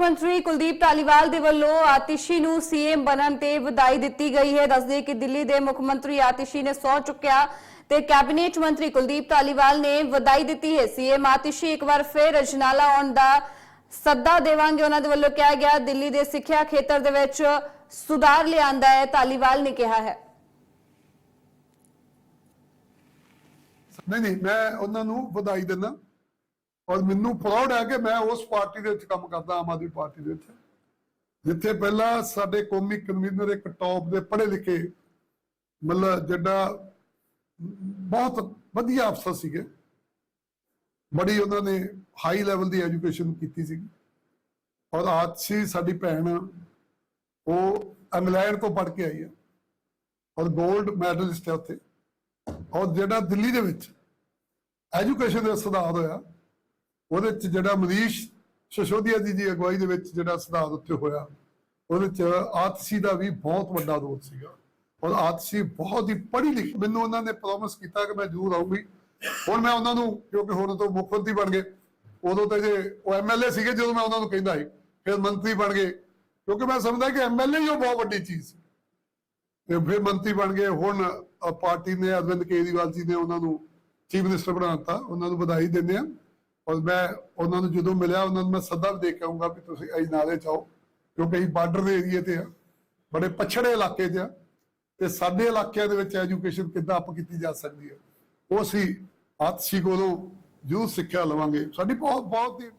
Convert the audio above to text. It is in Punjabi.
ਮੰਤਰੀ ਕੁਲਦੀਪ ਧਾਲੀਵਾਲ ਦੇ ਵੱਲੋਂ ਆਤਿਸ਼ੀ ਨੂੰ ਸੀਐਮ ਬਣਨ ਤੇ ਵਧਾਈ ਦਿੱਤੀ ਗਈ ਹੈ। ਦੱਸਦੇ ਕਿ ਦਿੱਲੀ ਦੇ ਮੁੱਖ ਮੰਤਰੀ ਆਤਿਸ਼ੀ ਨੇ ਸਹੁੰ ਚੁੱਕਿਆ ਤੇ ਕੈਬਨਿਟ ਮੰਤਰੀ ਕੁਲਦੀਪ ਧਾਲੀਵਾਲ ਨੇ ਵਧਾਈ ਦਿੱਤੀ ਹੈ। ਸੀਐਮ ਆਤਿਸ਼ੀ ਇੱਕ ਵਾਰ ਫਿਰ ਅਜਨਾਲਾ ਆਉਣ ਦਾ ਸੱਦਾ ਦੇਵਾਂਗੇ। ਉਹਨਾਂ ਦੇ ਵੱਲੋਂ ਕਿਹਾ ਗਿਆ, ਦਿੱਲੀ ਦੇ ਸਿੱਖਿਆ ਖੇਤਰ ਦੇ ਵਿੱਚ ਸੁਧਾਰ ਲਿਆਂਦਾ ਹੈ ਧਾਲੀਵਾਲ ਨੇ ਕਿਹਾ ਹੈ। ਨਹੀਂ ਨਹੀਂ, ਮੈਂ ਉਹਨਾਂ ਨੂੰ ਵਧਾਈ ਦਿੰਦਾ। ਔਰ ਮੈਨੂੰ ਪ੍ਰਾਊਡ ਹੈ ਕਿ ਮੈਂ ਉਸ ਪਾਰਟੀ ਦੇ ਵਿੱਚ ਕੰਮ ਕਰਦਾ, ਆਮ ਆਦਮੀ ਪਾਰਟੀ ਦੇ ਵਿੱਚ। ਜਿੱਥੇ ਪਹਿਲਾਂ ਸਾਡੇ ਕੌਮੀ ਕਨਵੀਨਰ ਇੱਕ ਟੌਪ ਦੇ ਪੜ੍ਹੇ ਲਿਖੇ ਮਤਲਬ ਜਿਹੜਾ ਬਹੁਤ ਵਧੀਆ ਅਫਸਰ ਸੀਗੇ। ਬੜੀ ਉਹਨਾਂ ਨੇ ਹਾਈ ਲੈਵਲ ਦੀ ਐਜੂਕੇਸ਼ਨ ਕੀਤੀ ਸੀ ਔਰ ਆਤਸ਼ੀ ਸਾਡੀ ਭੈਣ, ਉਹ ਇੰਗਲੈਂਡ ਤੋਂ ਪੜ੍ਹ ਕੇ ਆਈ ਹੈ ਔਰ 골ਡ ਮੈਡਲਿਸਟ ਹੈ ਉੱਥੇ। ਔਰ ਜਿਹੜਾ ਦਿੱਲੀ ਦੇ ਵਿੱਚ ਐਜੂਕੇਸ਼ਨ ਦਾ ਸੁਧਾਰ ਹੋਇਆ ਉਹਦੇ ਚ ਜਿਹੜਾ ਮਨੀਸ਼ ਸ਼ਸ਼ੋਦੀਆ ਜੀ ਦੀ ਅਗਵਾਈ ਦੇ ਵਿੱਚ ਜਿਹੜਾ ਸੁਧਾਰ ਉੱਥੇ ਹੋਇਆ, ਉਹਦੇ ਚ ਆਤਸ਼ੀ ਦਾ ਵੀ ਬਹੁਤ ਵੱਡਾ ਰੋਲ ਸੀਗਾ। ਔਰ ਆਤਸ਼ੀ ਬਹੁਤ ਹੀ ਪੜ੍ਹੀ ਲਿਖੀ, ਮੈਨੂੰ ਉਹਨਾਂ ਨੇ ਪ੍ਰੋਮਿਸ ਕੀਤਾ ਕਿ ਮੈਂ ਜ਼ਰੂਰ ਆਊਂਗੀ। ਹੁਣ ਮੈਂ ਉਹਨਾਂ ਨੂੰ, ਕਿਉਂਕਿ ਹੁਣ ਤੋਂ ਮੁੱਖ ਮੰਤਰੀ ਬਣ ਗਏ, ਉਦੋਂ ਤੇ ਜੇ ਉਹ ਐਮਐਲਏ ਸੀਗੇ, ਜਦੋਂ ਮੈਂ ਉਹਨਾਂ ਨੂੰ ਕਹਿੰਦਾ ਸੀ, ਫਿਰ ਮੰਤਰੀ ਬਣ ਗਏ। ਕਿਉਂਕਿ ਮੈਂ ਸਮਝਦਾ ਕਿ ਐਮਐਲਏ ਹੀ ਉਹ ਬਹੁਤ ਵੱਡੀ ਚੀਜ਼ ਸੀ। ਤੇ ਫਿਰ ਮੰਤਰੀ ਬਣ ਗਏ, ਹੁਣ ਪਾਰਟੀ ਨੇ ਅਰਵਿੰਦ ਕੇਜਰੀਵਾਲ ਜੀ ਨੇ ਉਹਨਾਂ ਨੂੰ ਚੀਫ ਮਿਨਿਸਟਰ ਬਣਾ ਦਿੱਤਾ, ਉਹਨਾਂ ਨੂੰ ਵਧਾਈ ਦਿੰਦੇ ਆ ਔਰ ਮੈਂ ਉਹਨਾਂ ਨੂੰ ਜਦੋਂ ਮਿਲਿਆ, ਉਹਨਾਂ ਨੂੰ ਮੈਂ ਸੱਦਾ ਵੀ ਦੇ ਕੇ ਆਉਂਗਾ ਵੀ ਤੁਸੀਂ ਅਜ ਨਾਲੇ ਚਾਓ ਕਿਉਂਕਿ ਅਸੀਂ ਬਾਰਡਰ ਦੇ ਏਰੀਏ ਤੇ ਆ, ਬੜੇ ਪਛੜੇ ਇਲਾਕੇ 'ਚ ਆ, ਤੇ ਸਾਡੇ ਇਲਾਕਿਆਂ ਦੇ ਵਿੱਚ ਐਜੂਕੇਸ਼ਨ ਕਿੱਦਾਂ ਅਪ ਕੀਤੀ ਜਾ ਸਕਦੀ ਹੈ, ਉਹ ਅਸੀਂ ਆਤਸ਼ੀ ਕੋਲੋਂ ਜੂ ਸਿੱਖਿਆ ਲਵਾਂਗੇ। ਸਾਡੀ ਬਹੁਤ ਬਹੁਤ ਹੀ